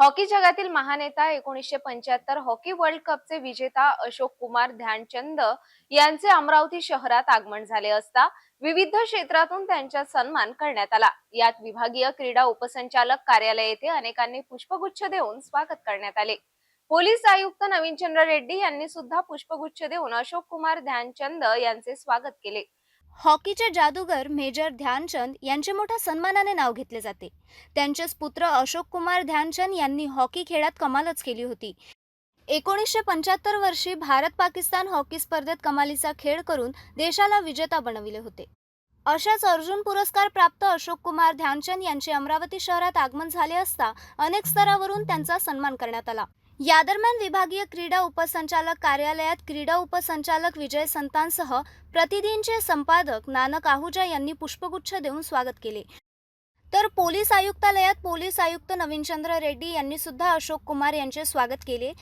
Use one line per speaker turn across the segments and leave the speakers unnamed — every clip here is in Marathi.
हॉकी जगातील महानेता एकोणीसशे पंच्याहत्तर हॉकी वर्ल्ड कपचे विजेता अशोक कुमार ध्यानचंद यांचे अमरावती शहरात आगमन झाले असता विविध क्षेत्रातून त्यांचा सन्मान करण्यात आला. यात विभागीय क्रीडा उपसंचालक कार्यालय येथे अनेकांनी पुष्पगुच्छ देऊन स्वागत करण्यात आले. पोलीस आयुक्त नवीनचंद्र रेड्डी यांनी सुद्धा पुष्पगुच्छ देऊन अशोक कुमार ध्यानचंद यांचे स्वागत केले.
हॉकीचे जादूगर मेजर ध्यानचंद यांचे मोठ्या सन्मानाने नाव घेतले जाते. त्यांचेच पुत्र अशोक कुमार ध्यानचंद यांनी हॉकी खेळात कमालच केली होती. एकोणीसशे पंच्याहत्तर वर्षी भारत पाकिस्तान हॉकी स्पर्धेत कमालीचा खेळ करून देशाला विजेता बनविले होते. अशाच अर्जुन पुरस्कार प्राप्त अशोक कुमार ध्यानचंद यांचे अमरावती शहरात आगमन झाले असता अनेक स्तरावरून त्यांचा सन्मान करण्यात आला. या दरम्यान विभागीय क्रीडा उपसंचालक कार्यालयात क्रीडा उपसंचालक विजय संतांसह प्रतिदिनचे संपादक नानक आहुजा यांनी पुष्पगुच्छ देऊन स्वागत केले. तर पोलीस आयुक्तालयात पोलीस आयुक्त नवीनचंद्र रेड्डी यांनी सुद्धा अशोक कुमार यांचे स्वागत केले.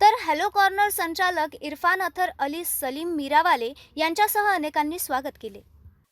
तर हॅलो कॉर्नर संचालक इरफान अथर अली सलीम मीरावाले यांच्यासह अनेकांनी स्वागत केले.